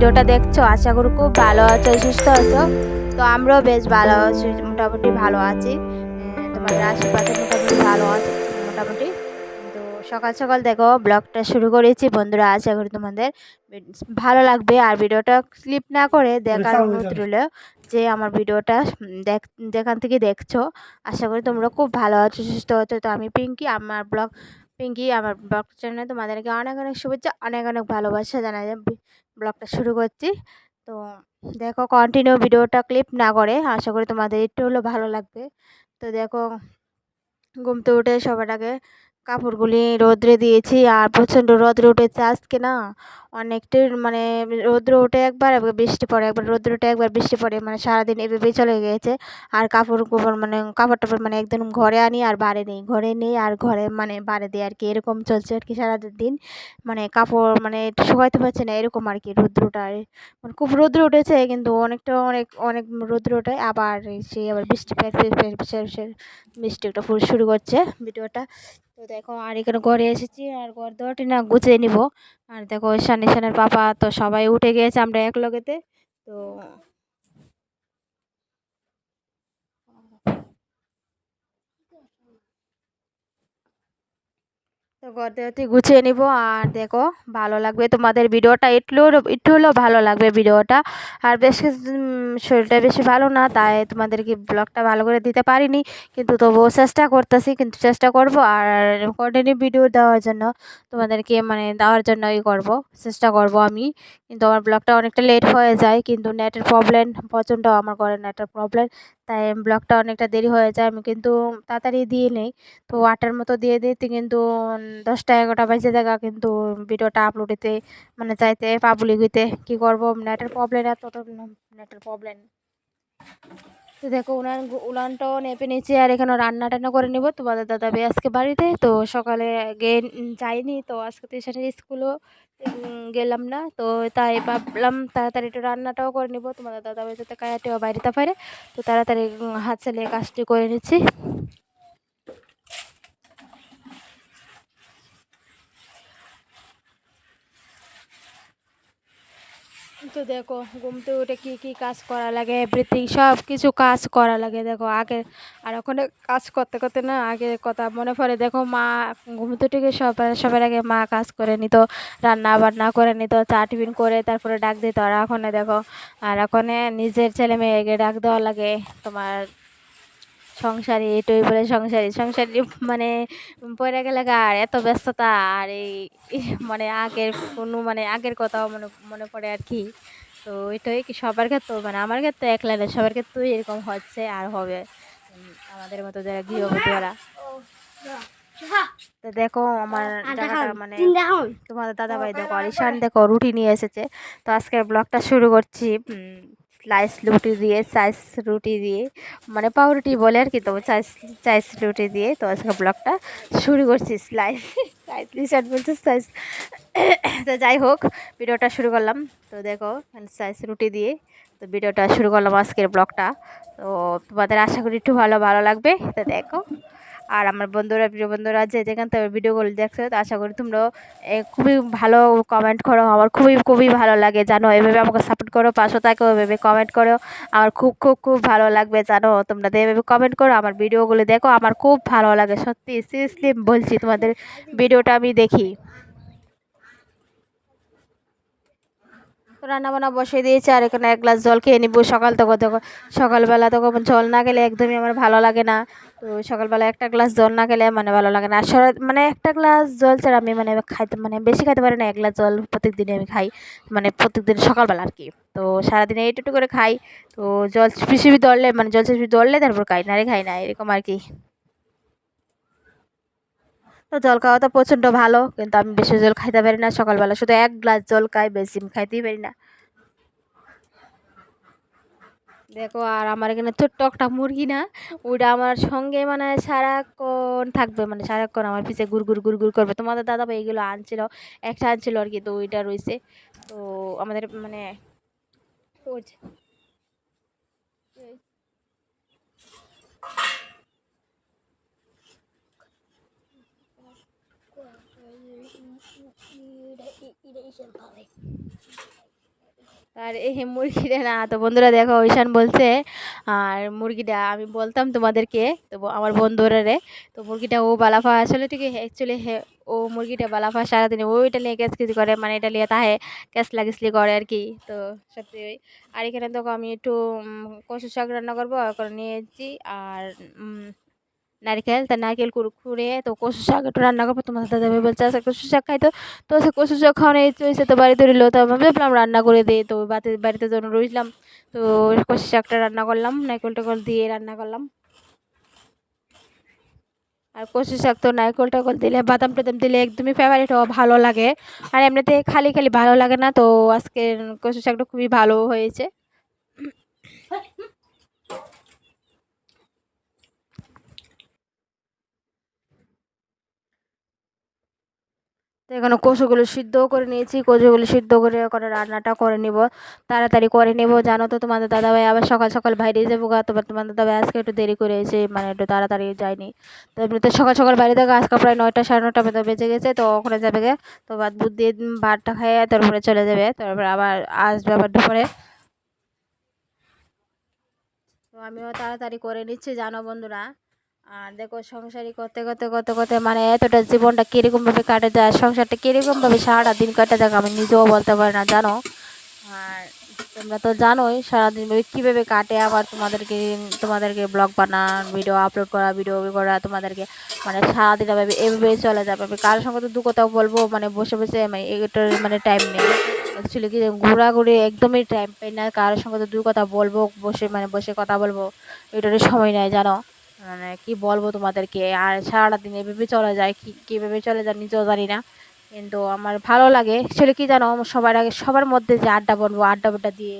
ভিডিওটা দেখছ? আশা করি খুব ভালো আছো সুস্থ আছো। তো আমরাও বেশ ভালো আছি মোটামুটি ভালো আছি। তোমাদের আশেপাশে মোটামুটি ভালো আছে মোটামুটি। তো সকাল সকাল দেখো ব্লগটা শুরু করেছি বন্ধুরা আশা করি তোমাদের ভালো লাগবে। আর ভিডিওটা স্লিপ না করে দেখার অনুরোধ রইল যে আমার ভিডিওটা দেখ যেখান থেকে দেখছ আশা করি তোমরা খুব ভালো আছো সুস্থ আছো। তো আমি পিঙ্কি আমার ব্লগ পিঙ্কি, আমার ব্লগ চ্যানেলে তোমাদেরকে অনেক অনেক শুভেচ্ছা, অনেক অনেক ভালোবাসা জানা যায় ব্লগটা শুরু করছি। তো দেখো কন্টিনিউ ভিডিওটা ক্লিপ না করে, আশা করি তোমাদের একটু হলেও ভালো লাগবে। তো দেখো ঘুমতে উঠে সবার আগে কাপড়গুলি রোদ্রে দিয়েছি, আর প্রচণ্ড রোদ্রে উঠেছে আজকে না। অনেকটাই মানে রোদ্র উঠে একবার একবার বৃষ্টি পড়ে একবার, রোদ্র উঠে একবার, বৃষ্টি পড়ে মানে সারাদিন এভাবেই চলে গিয়েছে। আর কাপড় কুপড় মানে কাপড় টাপড় মানে একদম ঘরে আনি আর বাইরে নেই। ঘরে নেই আর ঘরে মানে বাইরে দিই আর কি। এরকম চলছে আর কি সারাদিন। মানে কাপড় মানে শুকাইতে পারছে না, এরকম আর কি রৌদ্রটা মানে খুব রৌদ্র উঠেছে কিন্তু অনেকটা অনেক অনেক রৌদ্র ওঠে। আবার সে আবার বৃষ্টি বৃষ্টি একটা ফুল শুরু করছে ভিডিওটা। তো দেখো, আর এখানে ঘরে এসেছি আর ঘর দরটি না গুছিয়ে নিব। আর দেখো সানি সানের পাপা তো সবাই উঠে গিয়েছে আমরা এক লগেতে তো তো গদ্দাতে গুছিয়ে নিব। আর দেখো, ভালো লাগবে তোমাদের ভিডিওটা। একটু একটু হলেও ভালো লাগবে ভিডিওটা। আর বেশ শরীরটা বেশি ভালো না, তাই তোমাদেরকে ব্লগটা ভালো করে দিতে পারিনি। কিন্তু তবুও চেষ্টা করতেছি, কিন্তু চেষ্টা করব। আর কন্টিনিউ ভিডিও দেওয়ার জন্য তোমাদেরকে মানে দেওয়ার জন্য জন্যই করব, চেষ্টা করব আমি। কিন্তু আমার ব্লগটা অনেকটা লেট হয়ে যায়, কিন্তু নেটের প্রবলেম প্রচণ্ড আমার ঘরে নেটের প্রবলেম তাই ব্লগটা অনেকটা দেরি হয়ে যায়। আমি কিন্তু তাড়াতাড়ি দিয়ে নেই। তো আটটার মতো দিয়ে দিতে কিন্তু দশটা এগারোটা বাজে দেখা কিন্তু ভিডিওটা আপলোড দিতে মানে চাইতে পাবলিক হইতে, কী করব? নেটের প্রবলেম এত নেটের প্রবলেম তো দেখো, উনান উলানটাও নেপে নিয়েছি, আর এখানে রান্না টান্না করে নেব। তোমাদের দাদা ভাই আজকে বাড়িতে, তো সকালে গে যাইনি তো আজকে এসে স্কুলও গেলাম না। তো তাই ভাবলাম তাড়াতাড়ি একটু রান্নাটাও করে নেব। তোমাদের দাদা ভাই যাতে কায়াটেও বাড়িতে পারে, তো তাড়াতাড়ি হাত চালিয়ে কাজটি করে নিচ্ছি। তো দেখো ঘুম তো উঠে কী কী কাজ করা লাগে এভরিথিং সব কিছু কাজ করা লাগে। দেখো, আগে, আর ওখানে কাজ করতে করতে না, আগে কথা মনে পড়ে। দেখো, মা ঘুম তো উঠে সবার সবার আগে মা কাজ করে নিত রান্না বান্না করে নিত, চা টিফিন করে তারপরে ডাক দিত। আর এখন দেখো, আর এখন নিজের ছেলে মেয়েকে ডাক দেওয়া লাগে, তোমার সংসারী এটাই বলে সংসারী। সংসারী মানে পড়ে গেলে আর এত ব্যস্ততা আর এই মানে আগের কোনো মানে আগের কথাও মনে মনে পড়ে আর কি। তো এটাই কি সবার ক্ষেত্রে মানে আমার ক্ষেত্রে একলা না সবার ক্ষেত্রেই এরকম হচ্ছে আর হবে। আমাদের মতো যারা গৃহবধূরা। তো দেখো আমার মানে তোমাদের দাদা ভাই দেখো আর ঈশান দেখো রুটি নিয়ে এসেছে। তো আজকের ব্লগটা শুরু করছি। স্লাইস রুটি দিয়ে সাইজ রুটি দিয়ে মানে পাউরুটি বলে আর কি তো চাইস চাইস রুটি দিয়ে তো আজকে ব্লগটা শুরু করছি স্লাইস স্লাইস বলছে সাইজ তো যাই হোক, ভিডিওটা শুরু করলাম। তো দেখো সাইজ রুটি দিয়ে তো ভিডিওটা শুরু করলাম আজকের ব্লগটা। তো তোমাদের আশা করি একটু ভালো ভালো লাগবে। তো দেখো। আর আমার বন্ধুরা, প্রিয় বন্ধুরা যে যেখান থেকে ভিডিওগুলো দেখছ তো আশা করি তোমরাও খুবই ভালো কমেন্ট করো। আমার খুবই খুবই ভালো লাগে, জানো? এভাবে আমাকে সাপোর্ট করো, পাশে থাকো, এভাবে কমেন্ট করো। আমার খুব খুব খুব ভালো লাগবে, জানো? তোমরা এভাবে কমেন্ট করো, আমার ভিডিওগুলো দেখো, আমার খুব ভালো লাগে। সত্যি সিরিয়াসলি বলছি তোমাদের, ভিডিওটা আমি দেখি। তো রান্না বান্না বসিয়ে দিয়েছি আর এখানে এক গ্লাস জল খেয়ে নিবো সকাল থেকে দেখো। সকালবেলা তো জল না খেলে একদমই আমার ভালো লাগে না। তো সকালবেলা একটা গ্লাস জল না খেলে মানে ভালো লাগে না। আর মানে একটা গ্লাস জল ছাড়া আমি মানে খাইতে মানে বেশি খাইতে পারি না, এক গ্লাস জল প্রত্যেক দিনে আমি খাই। মানে প্রত্যেক দিন সকালবেলা আর কি। তো সারাদিনে এইটুকু করে খাই। তো জল পিসিবি দরলে মানে জল পিসিবি দরলে তারপর খাই, না রে খাই না, এরকম আর কি। তো জল খাওয়া তো প্রচণ্ড ভালো, কিন্তু আমি বেশি জল খাইতে পারি না সকালবেলা। শুধু এক গ্লাস জল খাই, বেশি খাইতেই পারি না। দেখো, আর আমার এখানে ছোট্ট একটা মুরগি না ওটা আমার সঙ্গে মানে সারাক্ষণ থাকবে মানে সারাক্ষণ আমার পিছে গুড় গুড় গুড় গুড় করবে। তোমাদের দাদা ভাই এগুলো আনছিল, একটা আনছিল আর কি, তো ওইটা রয়েছে। তো আমাদের মানে আর এই মুরগিটা না, তো বন্ধুরা দেখো ঐশান বলছে, আর মুরগিটা আমি বলতাম তোমাদেরকে, তো আমার বন্ধুরা রে, তো মুরগিটা ও বালাফা আসলে ঠিক অ্যাকচুয়ালি হে, ও মুরগিটা বালাফা সারাদিন ওইটা নিয়ে ক্যাচ কিছু করে মানে এটা নিয়ে তাহে ক্যাচ লাগিসলি করে আর কি, তো সত্যি ওই। আর এখানে দেখো, আমি একটু কচু শাক রান্না করব করে নিয়েছি আর নারকেল, তা নারকেল কুড় খুঁড়ে তো কচু শাক একটু রান্না করব, তোমার দাদা ভাই বলছে আচ্ছা কচু শাক খাই তো। তো সে কচু শাক খাওয়ানো ইচ্ছে হয়েছে তো বাড়িতে রইল তো আমি ভাবলাম রান্না করে দিই তো বাড়িতে বাড়িতে যখন রইলাম, তো কচু শাকটা রান্না করলাম, নারকেল টাকল দিয়ে রান্না করলাম। আর কচু শাক তো নারকেল টাকল দিলে, বাদাম টাদাম দিলে একদমই ফেভারিট ও ভালো লাগে। আর এমনিতে খালি খালি ভালো লাগে না, তো আজকে কচু শাকটা খুবই ভালো হয়েছে। তো এখানে কচুগুলো সিদ্ধও করে নিয়েছি, কচুগুলো সিদ্ধ করে করে রান্নাটা করে নিব, তাড়াতাড়ি করে নেব। জানো তো তোমাদের দাদাভাই আবার সকাল সকাল বাইরে যাব গা, তোমার তোমাদের দাদাভাই আজকে একটু দেরি করে এসে মানে একটু তাড়াতাড়ি যায়নি। তো এমনিতে সকাল সকাল বাইরে থেকে আজকে প্রায় নয়টা সাড়ে নটা মতো বেজে গেছে, তো ওখানে যাবে গে। তো ভাত বুট দিয়ে ভাতটা খেয়ে তারপরে চলে যাবে, তারপরে আবার আসবে আবার দুপুরে। তো আমিও তাড়াতাড়ি করে নিচ্ছি, জানো বন্ধুরা। আর দেখো সংসারই করতে করতে করতে করতে মানে এতটা জীবনটা কীরকমভাবে কাটে যায় সংসারটা কীরকমভাবে সারাটা দিন কাটে যাক আমি নিজেও বলতে পারি না, জানো? আর তোমরা তো জানোই সারাদিন ভাবে কীভাবে কাটে, আবার তোমাদেরকে তোমাদেরকে ব্লগ বানা ভিডিও আপলোড করা ভিডিও করা, তোমাদেরকে মানে সারাদিন এভাবে, এভাবেই চলে যাবে। আমি কারোর সঙ্গে তো দু কথাও বলব মানে বসে বসে মানে এটার মানে টাইম নেই। অ্যাকচুয়ালি কি ঘোরাঘুরি একদমই টাইম পাই না, কারোর সঙ্গে তো দু কথা বলব, বসে মানে বসে কথা বলব এটারই সময় নেই, জানো? মানে কি বলব তোমাদেরকে? আর সারাটা দিন এভাবে চলে যায়, কি, কীভাবে চলে যায় নিজেও জানি না। কিন্তু আমার ভালো লাগে। অ্যাকচুয়ালি কি জানো, সবার আগে, সবার মধ্যে যে আড্ডা বলব আড্ডা বাড্ডা দিয়ে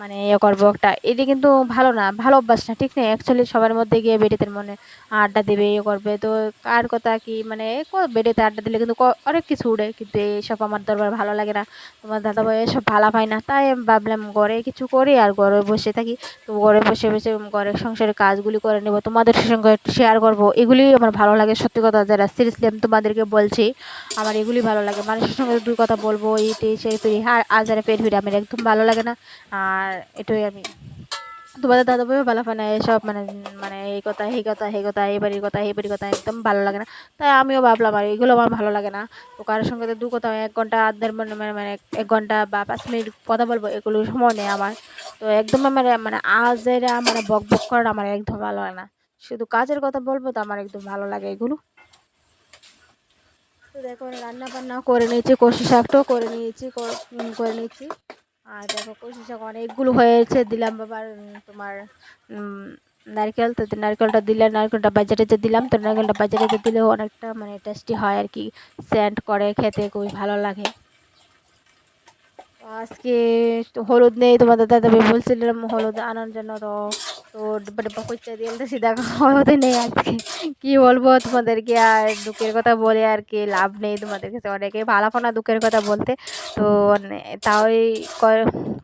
মানে ইয়ে করব একটা। এটা কিন্তু ভালো না, ভালো অভ্যাস না, ঠিক নেই? অ্যাকচুয়ালি সবার মধ্যে গিয়ে বেডিতের মনে আড্ডা দেবে ইয়ে করবে। তো কার কথা কি মানে বেডিতে আড্ডা দিলে কিন্তু অনেক কিছু উড়ে, কিন্তু এইসব আমার দরবার ভালো লাগে না। তোমার দাদাভাই এসব ভালো পায় না, তাই আমি ভাবলাম ঘরে কিছু করি আর ঘরে বসে থাকি। তো ঘরে বসে বসে ঘরের সংসারের কাজগুলি করে নেব, তোমাদের সঙ্গে একটু শেয়ার করব। এগুলি আমার ভালো লাগে, সত্যি কথা যারা সিরিয়াসলি আমি তোমাদেরকে বলছি, আমার এগুলি ভালো লাগে। মানুষের সঙ্গে দুই কথা বলব, এই সেই পেরি আর আজারে পেট ভিড়ে, আমার একদম ভালো লাগে না। আর এটাই আমি। তোমাদের দাদা ভাইও ভালো পায় এসব মানে মানে এই কথা এই কথা এই কথা, এই বাড়ির কথা এই বাড়ির কথা একদম ভালো লাগে না। তাই আমিও ভাবলাম আর এগুলো আমার ভালো লাগে না। তো কারোর সঙ্গে দু কথা, এক ঘণ্টা আধের মানে মানে মানে এক ঘণ্টা বা পাঁচ মিনিট কথা বলব, এগুলো সময় নেই আমার। তো একদম আমার মানে আজের মানে বক বক করাটা আমার একদম ভালো লাগে না। শুধু কাজের কথা বলব তো আমার একদম ভালো লাগে এগুলো। তো দেখো রান্না বান্না করে নিয়েছি, কষি শাকটাও করে নিয়েছি করে নিয়েছি। আর দেখো কষি শাক অনেকগুলো হয়েছে, দিলাম বাবার তোমার নারকেল, তো নারকেলটা দিলে, নারকেলটা বাজারেতে দিলাম, তো নারকেলটা বাজারেতে দিলে অনেকটা মানে টেস্টি হয় আর কি সেন্ট করে খেতে, খুবই ভালো লাগে। আজকে হলুদ নেই তোমাদের দাদা ভাই বলছিলাম হলুদ আনার জন্য, তো তো ডিব্বা ডিব্বা করতে দিয়েছি দেখো হলুদ নেই আজকে কি। বলব তোমাদেরকে? আর দুঃখের কথা বলে আর কি লাভ নেই তোমাদের কাছে। অনেকে ভালো না দুঃখের কথা বলতে। তো মানে তাওই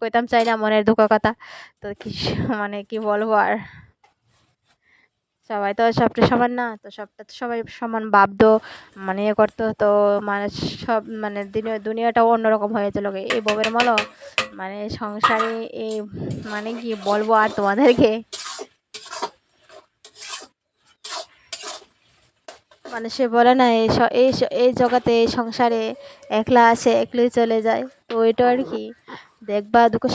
কইতাম চাই না মনের দুঃখের কথা। তো কি মানে কি বলব আর? সবাই তো সবটা সমান না। তো সবটা তো সবাই সমান ভাবতো মানে ইয়ে করতো। তো মানে সব মানে দিনে দুনিয়াটাও অন্যরকম হয়ে চলো এই বউয়ের মলো মানে সংসারে এই মানে কি বলব আর তোমাদেরকে? মানে সে বলে না, এই এই এই জগতে সংসারে একলা আসে একলাই চলে যায়। তো এটা আর কি। দেখবা দুঃখ